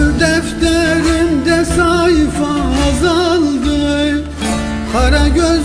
Ömür defterimde sayfa azaldı. Kara göz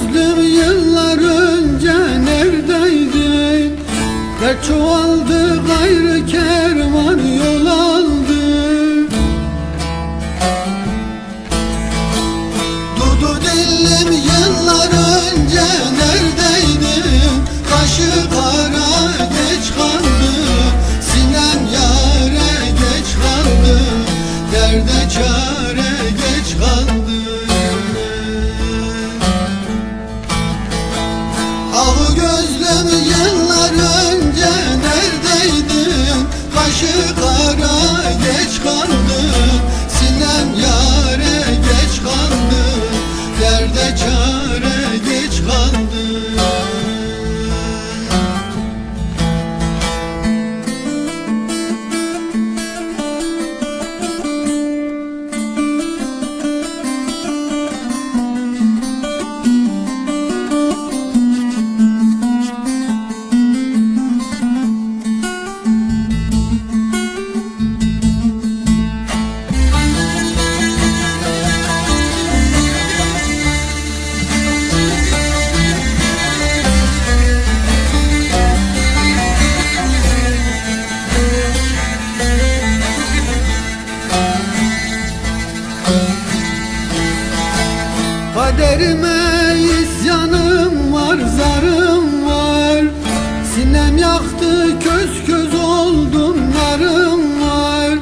Gözlerim yaktı köz köz oldum narım var.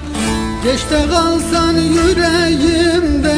Geçte kalsan yüreğimde